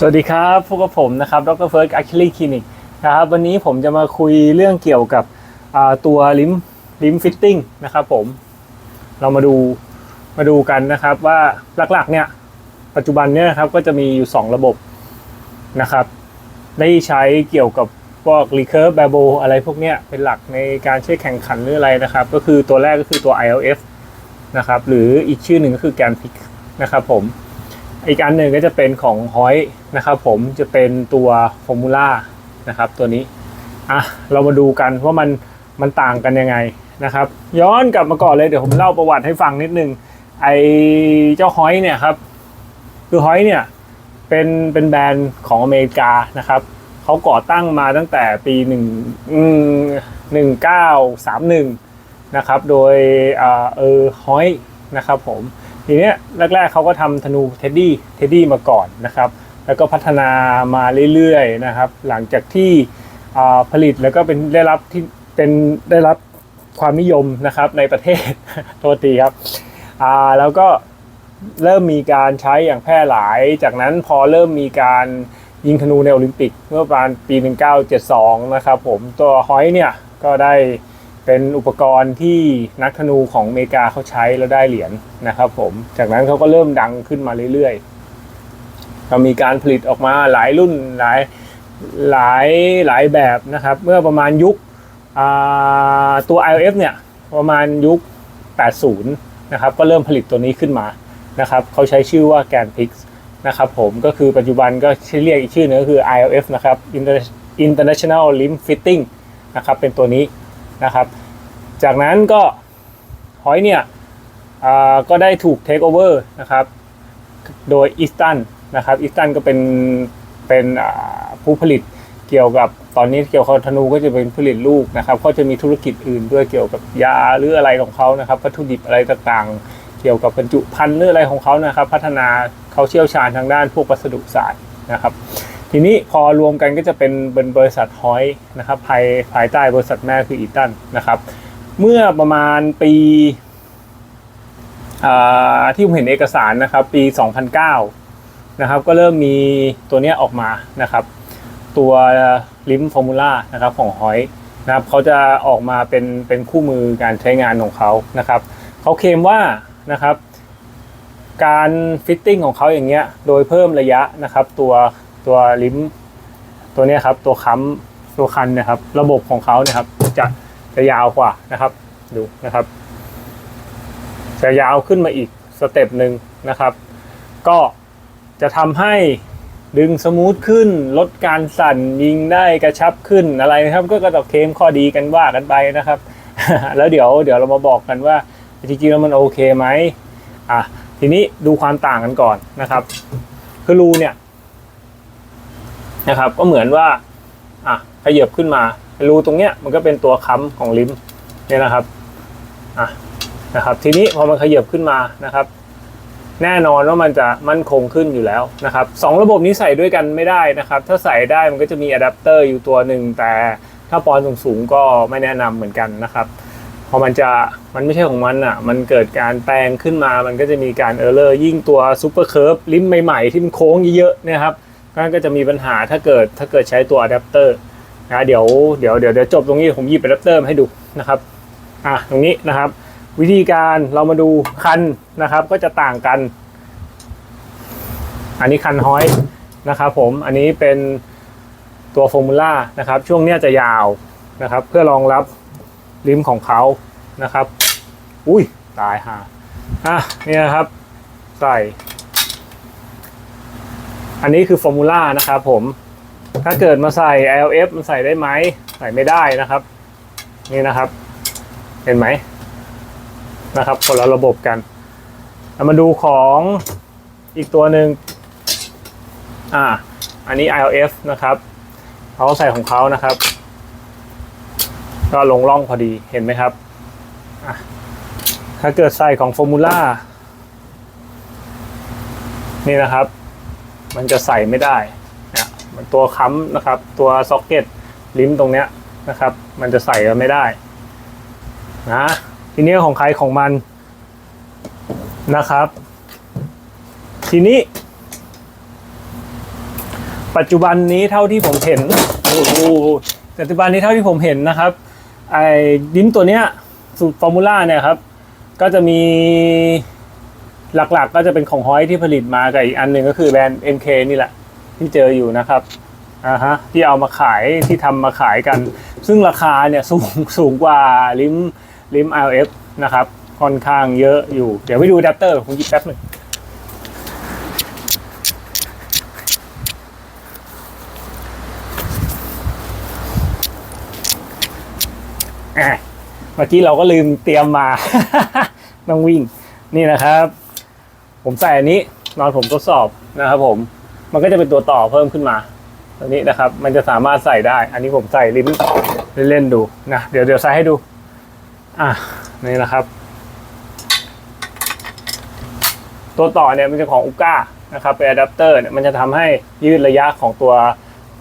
สวัสดีครับ พวกบผมนะครับ ดรเฟิร์สอะคิลีคลินิกนะครับ วันนี้ผมจะมาคุยเรื่องเกี่ยวกับตัวลิมลิมฟิตติ้งนะครับผม เรามาดูมาดูกันนะครับว่าหลักๆเนี่ย ปัจจุบันเนี่ยครับก็จะมีอยู่ 2 ระบบนะครับ ได้ใช้เกี่ยวกับพวก recurve b a b o อะไรพวกเนี้ยเป็นหลักในการใช้แข่งขันหรืออะไรนะครับ ก็คือตัวแรกก็คือตัว ILF นะครับ หรืออีกชื่อหนึ่งก็คือ g a n p i c นะครับผม อีกอันหนึ่งก็จะเป็นของฮอยนะครับผมจะเป็นตัวฟอร์มูล่านะครับตัวนี้อะเรามาดูกันว่ามันมันต่างกันยังไงนะครับ ย้อนกลับมาก่อนเลยเดี๋ยวผมเล่าประวัติให้ฟังนิดนึงไอเจ้าฮอยเนี่ยครับคือฮอยเนี่ยเป็นเป็นแบรนด์ของอเมริกานะครับเขาก่อตั้งมาตั้งแต่ปีหนึ่งหนึ่งเก้าสามหนึ่งนะครับโดยเออฮอยนะครับผม ทีเนี้ยแรกๆเขาก็ทำธนูเท็ดดี้เท็ดดี้มาก่อนนะครับ แล้วก็พัฒนามาเรื่อยๆนะครับ หลังจากที่ผลิตแล้วก็เป็นได้รับที่เป็นได้รับความนิยมนะครับในประเทศโทษทีครับอ่าแล้วก็เริ่มมีการใช้อย่างแพร่หลาย จากนั้นพอเริ่มมีการยิงธนูในโอลิมปิกเมื่อประมาณปี 1972 นะครับผมตัวฮอยเนี่ยก็ได้ เป็นอุปกรณ์ที่นักธนูของอเมริกาเขาใช้แล้วได้เหรียญนะครับผม จากนั้นเขาก็เริ่มดังขึ้นมาเรื่อยๆก็มีการผลิตออกมาหลายรุ่นหลายหลายหลายแบบนะครับ เมื่อประมาณยุคตัว iOS เนี่ยประมาณยุค 80 นะครับ ก็เริ่มผลิตตัวนี้ขึ้นมานะครับเขาใช้ชื่อว่า g a n p i x นะครับผมก็คือปัจจุบันก็ชื่อเรียกอีกชื่อหนึงก็คือ ILF นะครับ International Limb Fitting นะครับเป็นตัวนี้ นะครับ จากนั้นก็หอยเนี่ยก็ได้ถูกเทคโอเวอร์นะครับ โดยอีสตันนะครับอีสตันก็เป็นเป็นผู้ผลิตเกี่ยวกับตอนนี้เกี่ยวกับธนูก็จะเป็นผลิตลูกนะครับเขาจะมีธุรกิจอื่นด้วยเกี่ยวกับยาหรืออะไรของเขานะครับวัตถุดิบอะไรต่างๆ เกี่ยวกับบรรจุภัณฑ์หรืออะไรของเขานะครับ พัฒนาเขาเชี่ยวชาญทางด้านพวกวัสดุศาสตร์นะครับ ทีนี้พอรวมกันก็จะเป็นเป็นบริษัทฮอยนะครับภายภายใต้บริษัทแม่คืออีตันนะครับเมื่อประมาณปีที่ผมเห็นเอกสารนะครับปี 2009นะครับก็เริ่มมีตัวนี้ออกมานะครับตัวลิมฟอร์มูล่านะครับของฮอยนะครับเขาจะออกมาเป็นเป็นคู่มือการใช้งานของเขานะครับเขาเคลมว่านะครับการฟิตติ้งของเขาอย่างเงี้ยโดยเพิ่มระยะนะครับตัว ตัวลิ้มตัวนี้ครับ ตัวค้ำตัวคันนะครับ ระบบของเขาเนี่ยครับ จะจะยาวกว่านะครับ ดูนะครับ จะยาวขึ้นมาอีกสเต็ปหนึ่งนะครับ ก็จะทำให้ดึงสมูทขึ้น ลดการสั่นยิงได้กระชับขึ้นอะไรนะครับ ก็ก็ต้องเคมข้อดีกันว่ากันไปนะครับ แล้วเดี๋ยวเดี๋ยวเรามาบอกกันว่าจริงๆแล้วมันโอเคไหมอะทีนี้ดูความต่างกันก่อนนะครับ คือรูเนี่ย นะครับ ก็เหมือนว่าอะขยับขึ้นมารูตรงเนี้ยมันก็เป็นตัวค้ำของลิมเนี่ยนะครับอะนะครับ ทีนี้พอมันขยับขึ้นมานะครับ แน่นอนว่ามันจะมั่นคงขึ้นอยู่แล้วนะครับสองระบบนี้ใส่ด้วยกันไม่ได้นะครับ ถ้าใส่ได้มันก็จะมีอะแดปเตอร์อยู่ตัวหนึ่งแต่ถ้าปอนสูงๆก็ไม่แนะนำเหมือนกันนะครับพอมันจะมันไม่ใช่ของมันอะ มันเกิดการแปลงขึ้นมา มันก็จะมีการเออร์เลอร์ยิ่งตัวซูเปอร์เคิร์ฟลิมใหม่ๆ ที่มันโค้งเยอะๆเนะครับ นั่นก็จะมีปัญหาถ้าเกิดถ้าเกิดใช้ตัวอะแดปเตอร์นะเดี๋ยวเดี๋ยวเดี๋ยวเดี๋ยวจบตรงนี้ผมหยิบอะแดปเตอร์มาให้ดูนะครับอะตรงนี้นะครับ วิธีการเรามาดูคันนะครับ ก็จะต่างกัน อันนี้คันห้อยนะครับผมอันนี้เป็นตัวฟอร์มูล่านะครับ ช่วงเนี้ยจะยาวนะครับ เพื่อรองรับริมของเขานะครับ อุ้ยตายห่าอะนี่นะครับ ใส่ อันนี้คือฟอร์มูล่านะครับผม ถ้าเกิดมาใส่ LF มันใส่ได้ไหม ใส่ไม่ได้นะครับ นี่นะครับ เห็นไหมนะครับคนละระบบกันเรามาดูของอีกตัวหนึ่งอ่า อันนี้ ILF นะครับเขาใส่ของเขานะครับ ก็ลงร่องพอดีเห็นไหมครับ ถ้าเกิดใส่ของฟอร์มูล่านี่นะครับ มันจะใส่ไม่ได้เนี่ยมันตัวค้ำนะครับ ตัวซ็อกเก็ตลิมตรงเนี้ยนะครับ มันจะใส่กันไม่ได้นะทีนี้ของใครของมันนะครับ ทีนี้ ปัจจุบันนี้เท่าที่ผมเห็นโอ้โหปัจจุบันนี้เท่าที่ผมเห็นนะครับ ไอ้ลิ้นตัวเนี้ยสูตรฟอร์มูล่าเนี่ยครับ ก็จะมี หลักๆ ก็จะเป็นของฮอยที่ผลิตมากับอีกอันหนึ่งก็คือแบรนด์ NK นี่แหละ ที่เจออยู่นะครับอ่าฮะที่เอามาขายที่ทำมาขายกัน ซึ่งราคาเนี่ยสูงสูงกว่าลิมลิม LF นะครับค่อนข้างเยอะอยู่ เดี๋ยวไปดูอะแดปเตอร์ผมหยิบแป๊บหนึ่งเมื่อกี้เราก็ลืมเตรียมมา ต้องวิ่ง นี่นะครับ ผมใส่อันนี้นอนผมทดสอบนะครับผมมันก็จะเป็นตัวต่อเพิ่มขึ้นมาตัวนี้นะครับ มันจะสามารถใส่ได้ อันนี้ผมใส่ลิ้นเล่นๆดูนะเดี๋ยวเดี๋ยวใส่ให้ดู อะนี่นะครับ ตัวต่อเนี่ยมันจะของอุก้านะครับเป็นอะแดปเตอร์เนี่ยมันจะทำให้ยืดระยะของตัว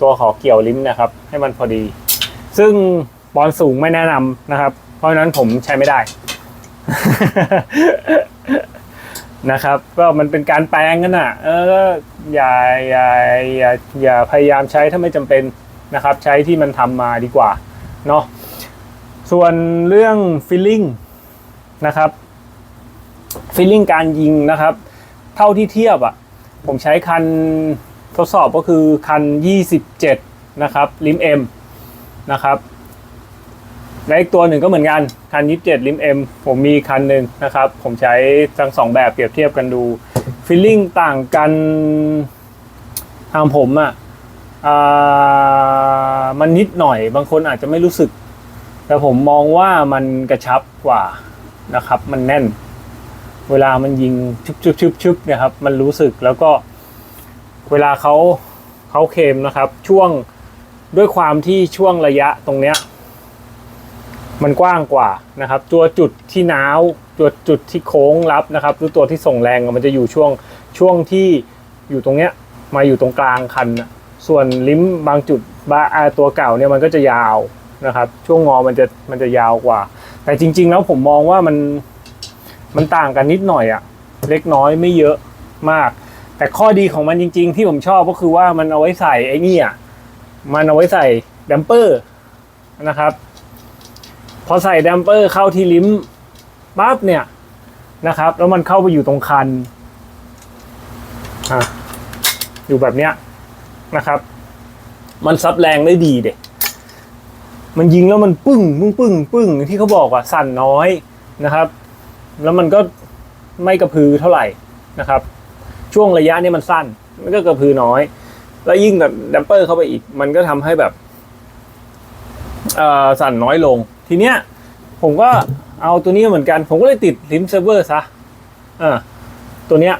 ตัวขอเกี่ยวลิ้นนะครับ ให้มันพอดี ซึ่งบอลสูงไม่แนะนำนะครับ เพราะฉะนั้นผมใช้ไม่ได้ นะครับ ก็มันเป็นการแปลงกันอะ เอออย่าอย่าอย่าอย่าพยายามใช้ถ้าไม่จำเป็นนะครับ ใช้ที่มันทำมาดีกว่าเนาะส่วนเรื่อง feeling นะครับ feeling การยิงนะครับ เท่าที่เทียบอะผมใช้คันทดสอบก็คือคัน 27 นะครับลิม M นะครับ และอีกตัวหนึ่งก็เหมือนกันคัน 27ลิม M ผมมีคันหนึ่งนะครับ ผมใช้ทั้งสองแบบเปรียบเทียบกันดูฟีลลิ่งต่างกันทางผมอะ่ะอ่ามันนิดหน่อย บางคนอาจจะไม่รู้สึก แต่ผมมองว่ามันกระชับกว่านะครับ มันแน่น เวลามันยิงชุบชุบชุบชุบนี่ยครับ มันรู้สึกแล้วก็เวลาเขาเขาเคมนะครับ ช่วงด้วยความที่ช่วงระยะตรงเนี้ย มันกว้างกว่านะครับ ตัวจุดที่น้าวตัวจุดที่โค้งรับนะครับหรือตัวที่ส่งแรงมันจะอยู่ช่วงช่วงที่อยู่ตรงเนี้ยมาอยู่ตรงกลางคันนะส่วนลิ้มบางจุดบาตัวเก่าเนี่ยมันก็จะยาวนะครับช่วงงอมันจะมันจะยาวกว่า แต่จริง ๆ แล้วผมมองว่ามันมันต่างกันนิดหน่อยอะเล็กน้อยไม่เยอะมาก แต่ข้อดีของมันจริง ๆ ที่ผมชอบก็คือว่ามันเอาไว้ใส่ไอ้นี่อะมันเอาไว้ใส่แดมเปอร์นะครับ พอใส่แดมเปอร์เข้าที่ลิ้มปั๊บเนี่ยนะครับ แล้วมันเข้าไปอยู่ตรงคันอะอยู่แบบเนี้ยนะครับ มันซับแรงได้ดีเด็กมันยิงแล้วมันปึ้งปึ้งปึ้งปึ้งที่เขาบอกว่าสั่นน้อยนะครับ แล้วมันก็ไม่กระพือเท่าไหร่นะครับ ช่วงระยะนี้มันสั้น มันก็กระพือน้อย แล้วยิ่งแบบแดมเปอร์เข้าไปอีก มันก็ทำให้แบบสั่นน้อยลง ทีเนี้ยผมก็เอาตัวนี้เหมือนกัน ผมก็เลยติดลิมเซิร์ฟเวอร์ซะอ่าตัวเนี้ย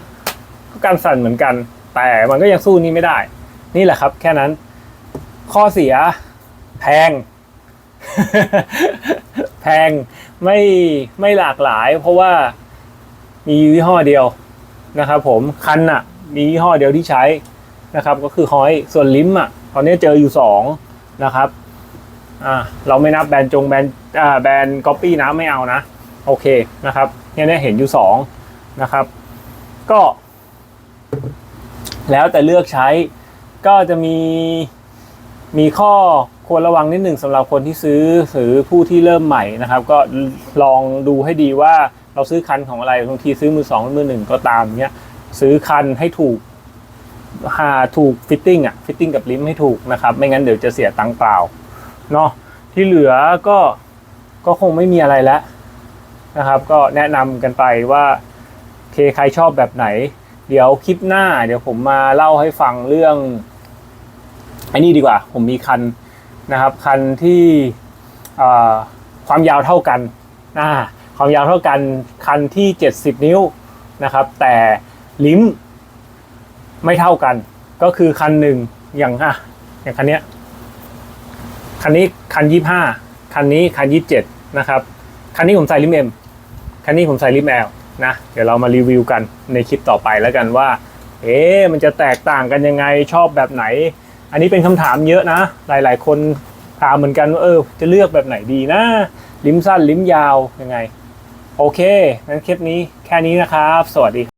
ก็การสั่นเหมือนกัน แต่มันก็ยังสู้นี้ไม่ได้ นี่แหละครับ แค่นั้น ข้อเสียแพง แพงไม่ไม่หลากหลาย เพราะว่ามียี่ห้อเดียวนะครับผมคันน่ะมียี่ห้อเดียวที่ใช้นะครับ ก็คือฮอยส่วนลิมอะตอนนี้เจออยู่สองนะครับ อ่าเราไม่นับแบรนด์จงแบรนด์อ่าแบรนด์ก๊อปปี้นะไม่เอานะโอเคนะครับเนี่ยเนี่ยเห็นอยู่สองนะครับ ก็ แล้วแต่เลือกใช้ก็จะมีมีข้อควรระวังนิดหนึ่งสำหรับคนที่ซื้อหรือผู้ที่เริ่มใหม่นะครับ ก็ลองดูให้ดีว่าเราซื้อคันของอะไรบางทีซื้อมือสองมือหนึ่งก็ตามเนี้ยซื้อคันให้ถูกหาถูกฟิตติ้งอะฟิตติ้งกับลิมให้ถูกนะครับ ไม่งั้นเดี๋ยวจะเสียตังค์เปล่า เนาะที่เหลือก็ก็คงไม่มีอะไรแล้วนะครับ ก็แนะนำกันไปว่าเคใครชอบแบบไหน เดี๋ยวคลิปหน้า เดี๋ยวผมมาเล่าให้ฟังเรื่องไอ้นี่ดีกว่า ผมมีคันนะครับ คันที่ความยาวเท่ากันอ่าความยาวเท่ากันคันที่ 70 นิ้วนะครับ แต่ลิ้มไม่เท่ากัน ก็คือคันหนึ่งอย่างอะอย่างคันเนี้ย คันนี้คันยี่ห้าคันนี้คันยี่เจ็ดนะครับ คันนี้ผมใส่ลิมเอ็มคันนี้ผมใส่ลิมแอลนะ เดี๋ยวเรามารีวิวกันในคลิปต่อไปแล้วกันว่า เอ๊ะมันจะแตกต่างกันยังไงชอบแบบไหน อันนี้เป็นคำถามเยอะนะ หลายๆ คนถามเหมือนกันว่าเออจะเลือกแบบไหนดีนะ ลิมสั้นลิมยาวยังไง โอเคงั้นคลิปนี้แค่นี้นะครับ สวัสดี